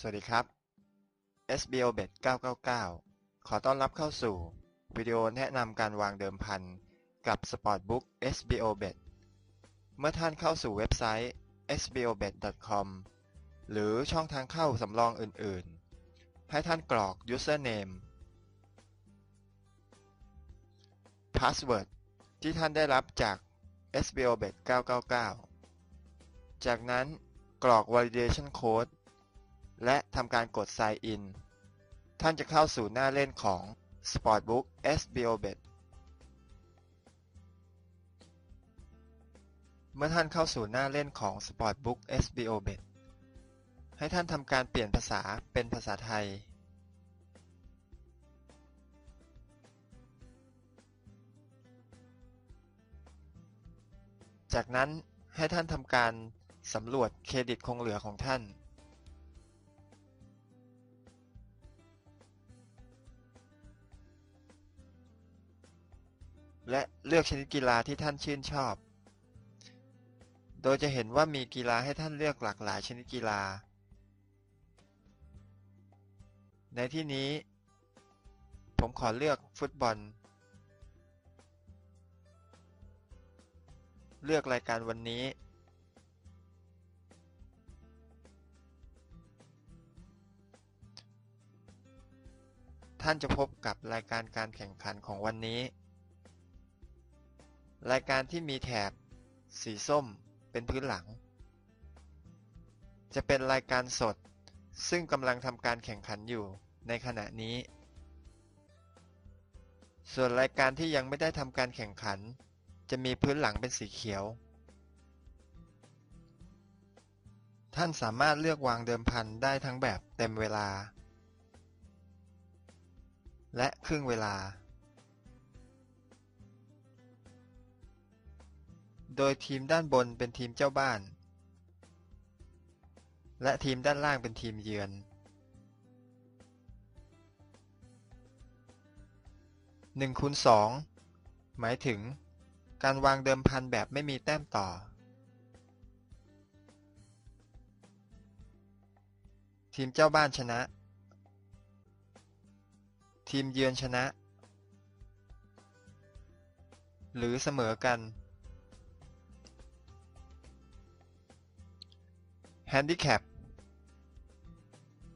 สวัสดีครับ SBO Bet 999 ขอต้อนรับเข้าสู่วิดีโอแนะนำการวางเดิมพันกับ Sportbook SBO Bet เมื่อท่านเข้าสู่เว็บไซต์ sbobet.com หรือช่องทางเข้าสำรองอื่นๆ ให้ท่านกรอก username password ที่ท่านได้รับจาก SBO Bet 999 จากนั้นกรอก validation code และทำการกด Sign In ท่านจะเข้าสู่หน้าเล่นของ Sportbook SBO Bet เมื่อท่านเข้าสู่หน้าเล่นของ Sportbook SBO Bet ให้ท่านทำการเปลี่ยนภาษาเป็นภาษาไทย จากนั้นให้ท่านทำการสำรวจเครดิตคงเหลือของท่าน และเลือกชนิดกีฬาที่ท่านชื่นชอบ โดยจะเห็นว่ามีกีฬาให้ท่านเลือกหลากหลายชนิดกีฬา ในที่นี้ ผมขอเลือกฟุตบอล เลือกรายการวันนี้ ท่านจะพบกับรายการการแข่งขันของวันนี้ รายการที่มีแถบ สีส้มเป็นพื้นหลัง จะเป็นรายการสด ซึ่งกำลังทำการแข่งขันอยู่ในขณะนี้ ส่วนรายการที่ยังไม่ได้ทำการแข่งขัน จะมีพื้นหลังเป็นสีเขียว ท่านสามารถเลือกวางเดิมพันได้ทั้งแบบเต็มเวลา และครึ่งเวลา โดยทีมด้านบนเป็นทีมเจ้าบ้าน และทีมด้านล่างเป็นทีมเยือน 1คูณ2หมายถึง การวางเดิมพันแบบไม่มีแต้มต่อ ทีมเจ้าบ้านชนะ ทีมเยือนชนะ หรือเสมอกัน Handicap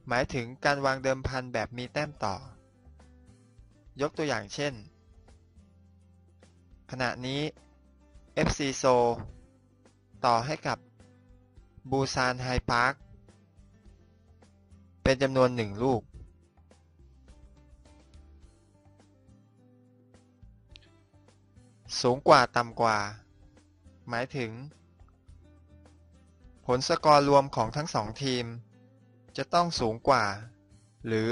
หมายถึงการวางเดิมพันแบบมีแต้มต่อ ยกตัวอย่างเช่น ขณะนี้ FC s o ต่อให้กับบูซานไฮพาร์คเป็นจำนวนหนึ่งลูก สูงกว่าต่ำกว่า หมายถึง ลสกอร์รวมของทั้งสองทีม จะต้องสูงกว่า หรือ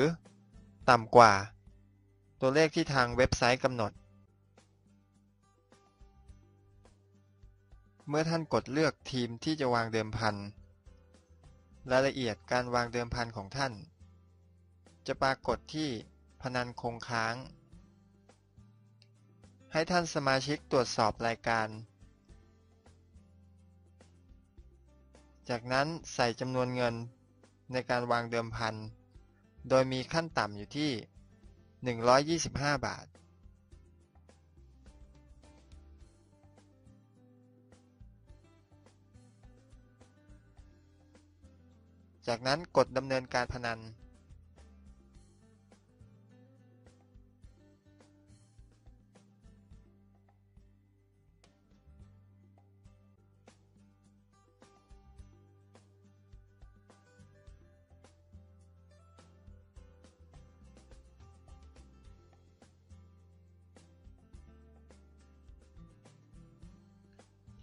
ต่ำกว่า ตัวเลขที่ทางเว็บไซต์กำหนด เมื่อท่านกดเลือกทีมที่จะวางเดิมพัน รายละเอียดการวางเดิมพันของท่าน จะปรากฏที่พนันคงค้าง ให้ท่านสมาชิกตรวจสอบรายการ จากนั้นใส่จำนวนเงินในการวางเดิมพัน โดยมีขั้นต่ำอยู่ที่ 125 บาท จากนั้นกดดำเนินการพนัน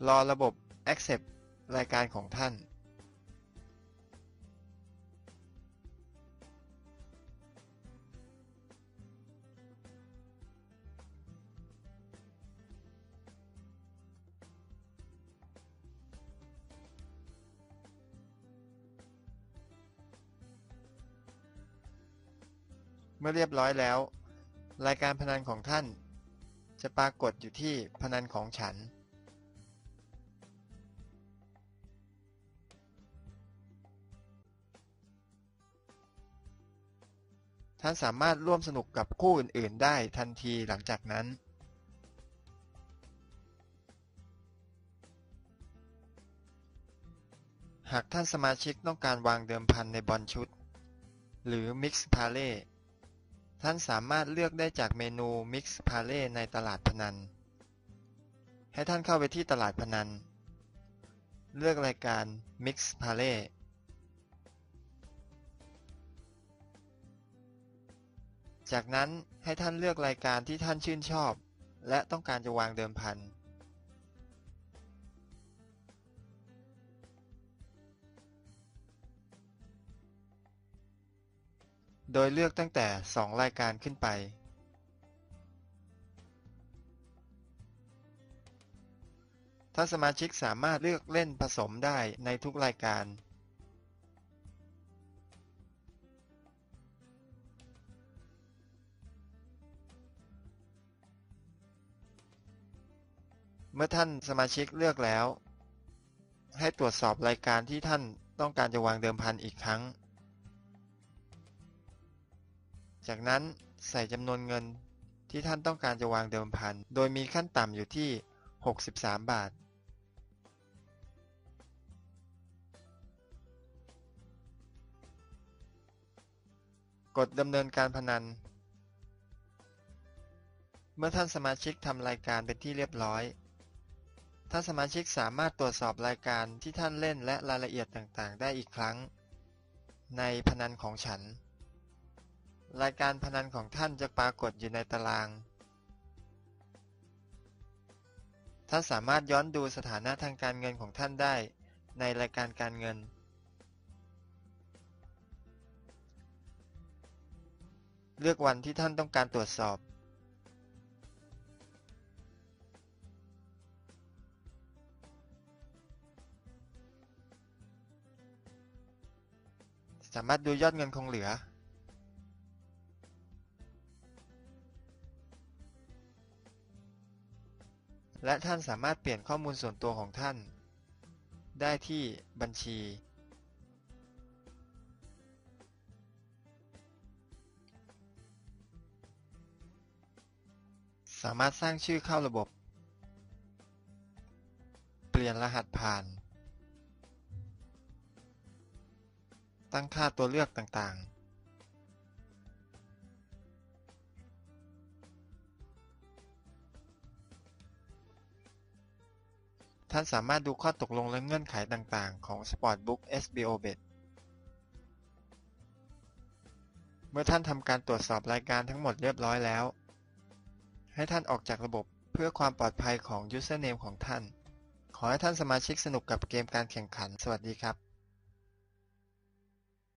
รอระบบ Accept รายการของท่านเมื่อเรียบร้อยแล้ว รายการพนันของท่าน จะปรากฏอยู่ที่พนันของฉัน ท่านสามารถร่วมสนุกกับคู่อื่น ๆ ได้ทันทีหลังจากนั้นหากท่านสมาชิกต้องการวางเดิมพันในบอลชุด หรือ Mix p a l e ท่านสามารถเลือกได้จากเมนู Mix p a l e ในตลาดพนัน ให้ท่านเข้าไปที่ตลาดพนัน เลือกรายการ Mix p a l e จากนั้นให้ท่านเลือกรายการที่ท่านชื่นชอบ และต้องการจะวางเดิมพัน โดยเลือกตั้งแต่ 2 รายการขึ้นไปท่านสมาชิกสามารถเลือกเล่นผสมได้ในทุกรายการ เมื่อท่านสมาชิกเลือกแล้ว ให้ตรวจสอบรายการที่ท่านต้องการจะวางเดิมพันอีกครั้ง จากนั้นใส่จำนวนเงินที่ท่านต้องการจะวางเดิมพัน โดยมีขั้นต่ำอยู่ที่ 63 บาท กดดำเนินการพนัน เมื่อท่านสมาชิกทำรายการเป็นที่เรียบร้อย ท่าสมาชิกสามารถตรวจสอบรายการที่ท่านเล่นและรายละเอียดต่างๆ ได้อีกครั้ง ในพนันของฉัน รายการพนันของท่านจะปรากฏอยู่ในตาราง ท่านสามารถย้อนดูสถานะทางการเงินของท่านได้ ในรายการการเงิน เลือกวันที่ท่านต้องการตรวจสอบ สามารถดูยอดเงินคงเหลือและท่านสามารถเปลี่ยนข้อมูลส่วนตัวของท่าน ได้ที่บัญชี สามารถสร้างชื่อเข้าระบบ เปลี่ยนรหัสผ่าน ตั้งค่าตัวเลือกต่างๆท่านสามารถดูข้อตกลงและเงื่อนไขต่างๆ ของ Sportbook SBO Bet เมื่อท่านทำการตรวจสอบรายการทั้งหมดเรียบร้อยแล้ว ให้ท่านออกจากระบบเพื่อความปลอดภัยของ Username ของท่าน ขอให้ท่านสมาชิกสนุกกับเกมการแข่งขัน สวัสดีครับ